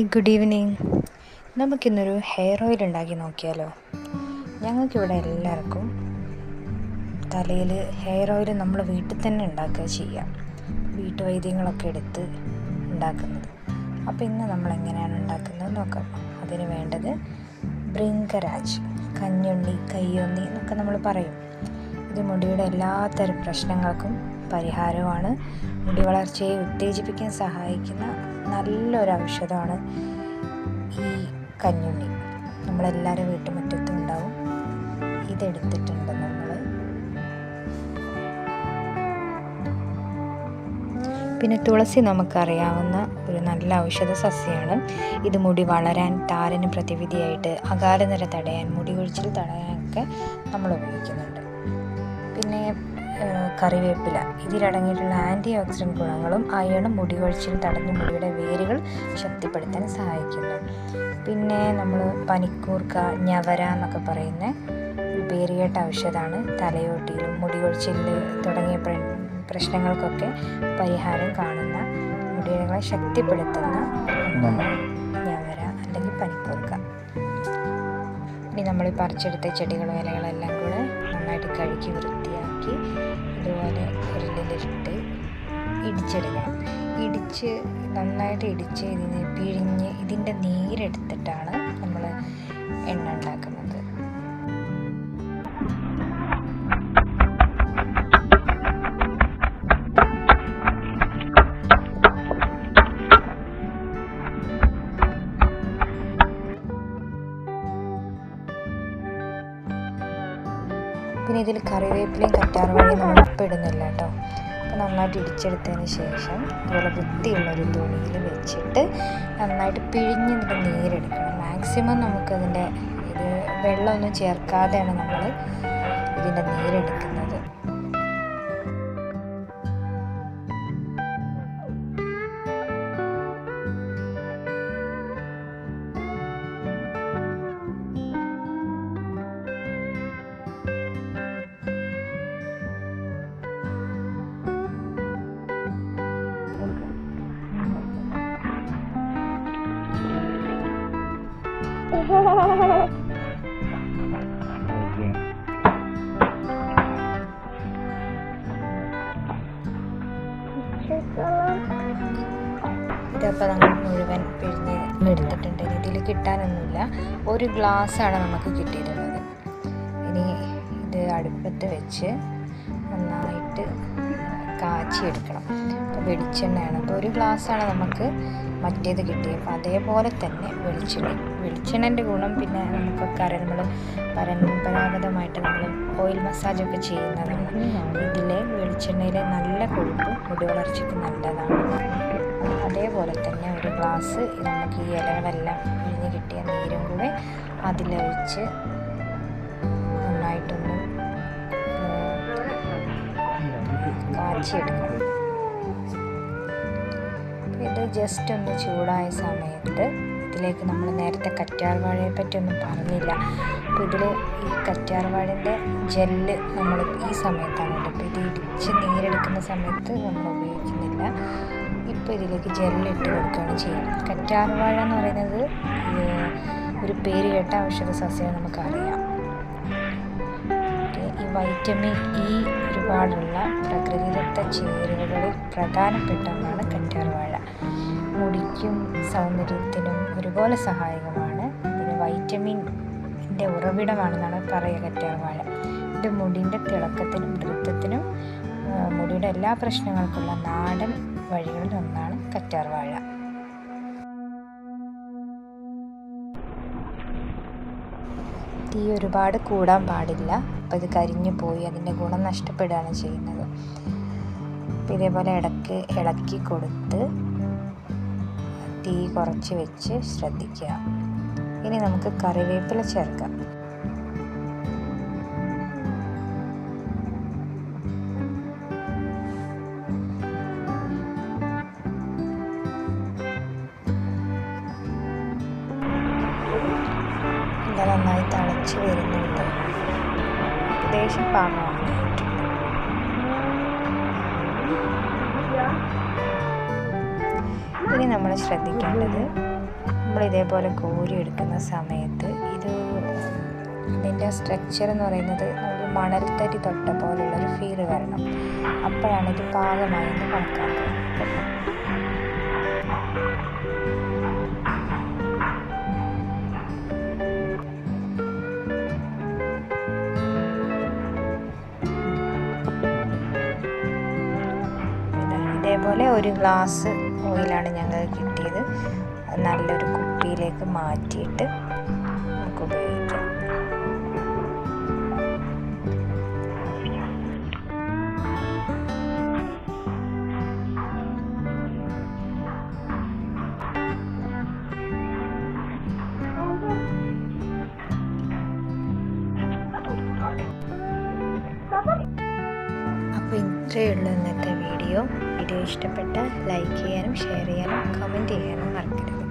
Hi good evening നമുക്കിന്നൊരു hair oil ഉണ്ടാക്കി നോക്കിയാലോ? ഞങ്ങൾക്കിവിടെ എല്ലാവർക്കും തലയിൽ ഹെയർ ഓയിൽ നമ്മൾ വീട്ടിൽ തന്നെ ഉണ്ടാക്കുക ചെയ്യാം. വീട്ടുവൈദ്യങ്ങളൊക്കെ എടുത്ത് ഉണ്ടാക്കുന്നത്. അപ്പോൾ ഇന്ന് നമ്മൾ എങ്ങനെയാണ് ഉണ്ടാക്കുന്നത് നോക്കാം. അതിന് വേണ്ടത് ബ്രിങ്കരാജ് കഞ്ഞുണ്ണി കയ്യൊന്നി എന്നൊക്കെ നമ്മൾ പറയും. ഇത് മുടിയുടെ എല്ലാത്തരം പ്രശ്നങ്ങൾക്കും പരിഹാരമാണ്. മുടി വളർച്ചയെ ഉത്തേജിപ്പിക്കാൻ സഹായിക്കുന്ന നല്ലൊരു ഔഷധമാണ് ഈ കഞ്ഞുണ്ണി. നമ്മളെല്ലാവരും വീട്ടുമുറ്റത്തും ഉണ്ടാവും ഇതെടുത്തിട്ടുണ്ട് നമ്മൾ പിന്നെ തുളസി നമുക്കറിയാവുന്ന ഒരു നല്ല ഔഷധ സസ്യമാണ് ഇത് മുടി വളരാൻ താരന് പ്രതിവിധിയായിട്ട് അകാലനിര തടയാൻ മുടി കൊഴിച്ചിൽ തടയാനൊക്കെ നമ്മൾ ഉപയോഗിക്കുന്നുണ്ട്. കറിവേപ്പില. ഇതിലടങ്ങിയിട്ടുള്ള ആന്റി ഓക്സിഡന്റ് ഗുണങ്ങളും അയണും മുടി കൊഴിച്ചിൽ തടഞ്ഞ് മുടിയുടെ വേരുകൾ ശക്തിപ്പെടുത്താൻ സഹായിക്കുന്നു. പിന്നെ നമ്മൾ പനിക്കൂർക്ക ഞവര എന്നൊക്കെ പറയുന്ന ഒരു പേരുകേട്ട ഔഷധമാണ് തലയോട്ടിയിലും മുടി കൊഴിച്ചിൽ തുടങ്ങിയ പ്രശ്നങ്ങൾക്കൊക്കെ പരിഹാരം കാണുന്ന മുടികളെ ശക്തിപ്പെടുത്തുന്ന ഞവര. അല്ലെങ്കിൽ പനിക്കൂർക്ക. ഇനി നമ്മൾ പറിച്ചെടുത്ത ചെടികളും ഇലകളെല്ലാം കൂടെ നന്നായിട്ട് കഴുകി വൃത്തിയാക്കി ഇതുപോലെ ഉരുളിലിട്ട് ഇടിച്ചെടുക്കുക ഇടിച്ച് നന്നായിട്ട് ഇടിച്ച് ഇതിന് പിഴിഞ്ഞ് ഇതിന്റെ നീരെടുത്തിട്ടാണ് നമ്മൾ എണ്ണ ഉണ്ടാക്കുന്നത്. പിന്നെ ഇതിൽ കറിവേപ്പിലയും കറ്റാർവാഴയും നമ്മൾ ഇടുന്നില്ല കേട്ടോ. അപ്പോൾ നന്നായിട്ട് ഇടിച്ചെടുത്തതിന് ശേഷം അതുപോലെ വൃത്തിയുള്ളൊരു തുണിയിൽ വെച്ചിട്ട് നന്നായിട്ട് പിഴിഞ്ഞ് ഇതിന്റെ നീരെടുക്കണം. മാക്സിമം നമുക്കതിന്റെ ഇത് വെള്ളമൊന്നും ചേർക്കാതെയാണ് നമ്മൾ ഇതിന്റെ നീരെടുക്കുന്നത്. പിഴിഞ്ഞ് എടുത്തിട്ടുണ്ട്. ഇതിൽ കിട്ടാനൊന്നുമില്ല. ഒരു ഗ്ലാസ്സാണ് നമുക്ക് കിട്ടിയിട്ടുള്ളത്. ഇനി ഇത് അടുപ്പത്ത് വെച്ച് നന്നായിട്ട് കാച്ചിയെടുക്കണം. അപ്പോൾ വെളിച്ചെണ്ണയാണ്. അപ്പോൾ ഒരു ഗ്ലാസ്സാണ് നമുക്ക് മറ്റേത് കിട്ടിയത്. അപ്പോൾ അതേപോലെ തന്നെ വെളിച്ചെണ്ണ. വെളിച്ചെണ്ണന്റെ ഗുണം പിന്നെ നമുക്കൊക്കെ അറിയാം നമ്മൾ പരമ്പരാഗതമായിട്ട് നമ്മൾ ഓയിൽ മസാജൊക്കെ ചെയ്യുന്നതാണ്. ഇതിലെ വെളിച്ചെണ്ണയിലെ നല്ല കൊഴുപ്പ് മുടി വളർച്ചയ്ക്ക് നല്ലതാണ്. അതേപോലെ തന്നെ ഒരു ഗ്ലാസ് നമുക്ക് ഈ ഇലകളെല്ലാം പിഴിഞ്ഞ് കിട്ടിയ നീരും കൂടെ അതിലൊഴിച്ച് നന്നായിട്ടൊന്ന് കാച്ചിയെടുക്കണം ഇത് ജസ്റ്റ് ഒന്ന് ചൂടായ സമയത്ത് ഇതിലേക്ക് നമ്മൾ നേരത്തെ കറ്റാർവാഴയെ പറ്റി ഒന്നും പറഞ്ഞില്ല. അപ്പോൾ ഇതിൽ ഈ കറ്റാർവാഴന്റെ ജെല്ല് നമ്മൾ ഈ സമയത്താണ് അപ്പോൾ ഇത് ഇടിച്ച് നീരെടുക്കുന്ന സമയത്ത് നമ്മൾ ഉപയോഗിക്കുന്നില്ല. ഇപ്പോൾ ഇതിലേക്ക് ജെല്ലിട്ട് കൊടുക്കുകയാണ് ചെയ്യുന്നത്. കറ്റാർവാഴ എന്ന് പറയുന്നത് ഒരു പേര് കേട്ട ഔഷധ സസ്യം നമുക്കറിയാം. വൈറ്റമിൻ ഇ ഒരുപാടുള്ള പ്രകൃതിദത്ത ചേരുവകളിൽ പ്രധാനപ്പെട്ട ഒന്നാണ് കറ്റാർവാഴ മുടിക്കും സൗന്ദര്യത്തിനും ഒരുപോലെ സഹായകമാണ്. പിന്നെ വൈറ്റമിന്റെ ഉറവിടമാണെന്നാണ് പറയുക കറ്റാർവാഴ ഇത് മുടിന്റെ തിളക്കത്തിനും നൃത്തത്തിനും മുടിയുടെ എല്ലാ പ്രശ്നങ്ങൾക്കുള്ള നാടൻ വഴികളിൽ ഒന്നാണ് കറ്റാർവാഴ തീ ഒരുപാട് കൂടാൻ പാടില്ല. അപ്പോൾ അത് കരിഞ്ഞു പോയി. അതിന്റെ ഗുണം നഷ്ടപ്പെടുകയാണ് ചെയ്യുന്നത്. ഇതേപോലെ ഇടയ്ക്ക് ഇളക്കി കൊടുത്ത് തീ കുറച്ച് വെച്ച് ശ്രദ്ധിക്കുക. ഇനി നമുക്ക് കറിവേപ്പില ചേർക്കാം. തിളച്ച് വരുന്നുണ്ട്. ഏകദേശം പാകമാണ് ഇനി നമ്മൾ ശ്രദ്ധിക്കേണ്ടത് നമ്മൾ ഇതേപോലെ കോരി എടുക്കുന്ന സമയത്ത് ഇത് ഇതിന്റെ സ്ട്രക്ചർ എന്ന് പറയുന്നത് ഒരു മണൽത്തരി തൊട്ട പോലുള്ളൊരു ഫീൽ വരണം. അപ്പോഴാണ് ഇത് പാകമായെന്ന് കണക്കാക്കുക ഇതേപോലെ ഒരു ഗ്ലാസ് ഓയിലാണ് ഞങ്ങൾക്ക് കിട്ടിയത്. നല്ലൊരു കുപ്പിയിലേക്ക് മാറ്റിയിട്ട് നമുക്ക് ഉപയോഗിക്കാം. അപ്പോൾ ഇത്രയേ ഉള്ളൂ ഇന്നത്തെ വീഡിയോ. വീഡിയോ ഇഷ്ടപ്പെട്ട ലൈക്ക് ചെയ്യാനും ഷെയർ ചെയ്യാനും കമന്റ് ചെയ്യാനും മറക്കരുത്.